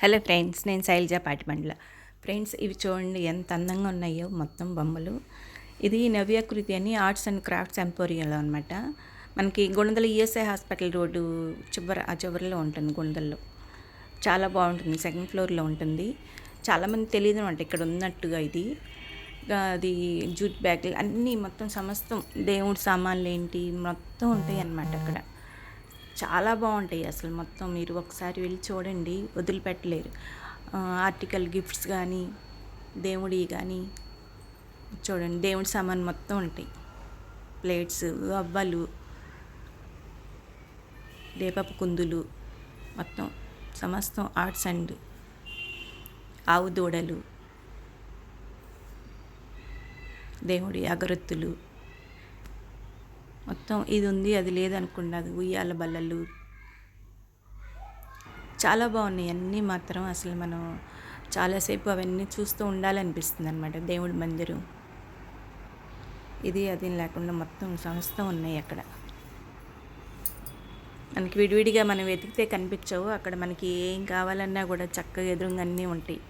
Hello friends నేను Shailaja పాటిమండల friends ఇవి చూడండి ఎంత అందంగా ఉన్నాయో మొత్తం బొమ్మలు. ఇది నవ్యాకృతి అని ఆర్ట్స్ అండ్ క్రాఫ్ట్స్ ఎంపోరియంలో అనమాట మనకి గుణదల ఈఎస్ఐ హాస్పిటల్ రోడ్డు చివర ఆ చివరిలో ఉంటుంది గుణదల్లో చాలా బాగుంటుంది సెకండ్ ఫ్లోర్లో ఉంటుంది. చాలామంది తెలియదు అనమాట ఇక్కడ ఉన్నట్టుగా ఇది. అది జూట్ బ్యాగులు అన్నీ మొత్తం సమస్తం దేవుడి సామాన్లు ఏంటి మొత్తం ఉంటాయి అన్నమాట అక్కడ. చాలా బాగుంటాయి అసలు మొత్తం మీరు ఒకసారి వెళ్ళి చూడండి వదిలిపెట్టలేరు. ఆర్టికల్ గిఫ్ట్స్ కానీ దేవుడి కానీ చూడండి దేవుడి సామాన్ మొత్తం ఉంటాయి. ప్లేట్స్ అవ్వలు దీపపు కుందులు మొత్తం సమస్తం ఆర్ట్స్ అండ్ ఆవు దూడలు దేవుడి అగరొత్తులు మొత్తం ఇది ఉంది అది లేదనుకుండా అది ఉయ్యాల బల్లలు. చాలా బాగున్నాయి అన్నీ మాత్రం అసలు మనం చాలాసేపు అవన్నీ చూస్తూ ఉండాలనిపిస్తుంది అనమాట దేవుడి మందిరం. ఇది అది లేకుండా మొత్తం సంస్థ ఉన్నాయి అక్కడ. మనకి విడివిడిగా మనం వెతికితే కనిపించవు అక్కడ మనకి ఏం కావాలన్నా కూడా చక్కగా ఎదురుగా అన్నీ ఉంటాయి.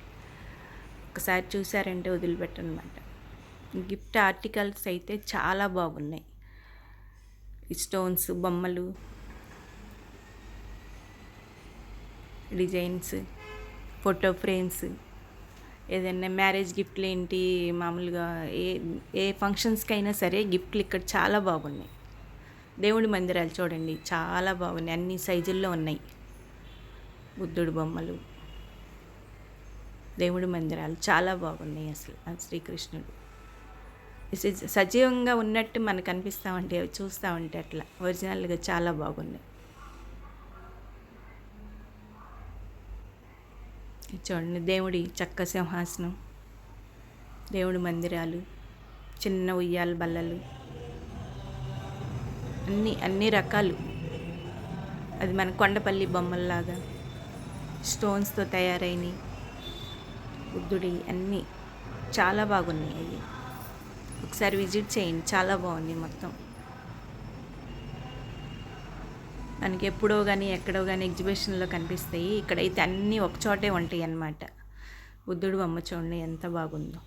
ఒకసారి చూసారంటే వదిలిపెట్టనమాట. గిఫ్ట్ ఆర్టికల్స్ అయితే చాలా బాగున్నాయి. స్టోన్స్ బొమ్మలు డిజైన్స్ ఫోటో ఫ్రేమ్స్ ఏదైనా మ్యారేజ్ గిఫ్ట్లు ఏంటి మామూలుగా ఏ ఏ ఫంక్షన్స్కి అయినా సరే గిఫ్ట్లు ఇక్కడ చాలా బాగున్నాయి. దేవుడి మందిరాలు చూడండి చాలా బాగున్నాయి అన్ని సైజుల్లో ఉన్నాయి. బుద్ధుడు బొమ్మలు దేవుడి మందిరాలు చాలా బాగున్నాయి అసలు శ్రీకృష్ణుడు. సజీవంగా ఉన్నట్టు మనకు అనిపిస్తూ ఉంటే అవి చూస్తూ ఉంటే అట్లా. ఒరిజినల్గా చాలా బాగున్నాయి. చూడండి దేవుడి చక్క సింహాసనం దేవుడి మందిరాలు చిన్న ఉయ్యాల బల్లలు. అన్ని అన్ని రకాలు. అది మన కొండపల్లి బొమ్మల్లాగా స్టోన్స్తో తయారైనవి బుద్ధుడి అన్నీ. చాలా బాగున్నాయి అవి. ఒకసారి విజిట్ చేయండి. చాలా బాగుంది మొత్తం. మనకి ఎప్పుడో కానీ ఎక్కడో కానీ ఎగ్జిబిషన్లో కనిపిస్తాయి. ఇక్కడైతే అన్నీ ఒకచోటే ఉంటాయి అన్నమాట. బుద్ధుడు బొమ్మ చూడండి ఎంత బాగుందో.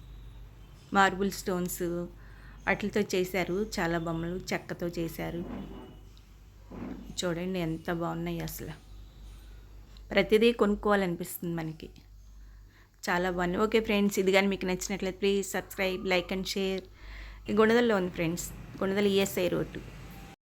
మార్బుల్ స్టోన్స్ అట్లతో చేశారు. చాలా బొమ్మలు చెక్కతో చేశారు. చూడండి ఎంత బాగున్నాయి అసలు. ప్రతిదీ కొనుక్కోవాలనిపిస్తుంది మనకి. చాలా బాగుంది ఓకే ఫ్రెండ్స్ ఇది కానీ మీకు నచ్చినట్లయితే please subscribe like and share. గుణదల్లో ఉంది ఫ్రెండ్స్ గుణదల ఈఎస్ఐ రోడ్డు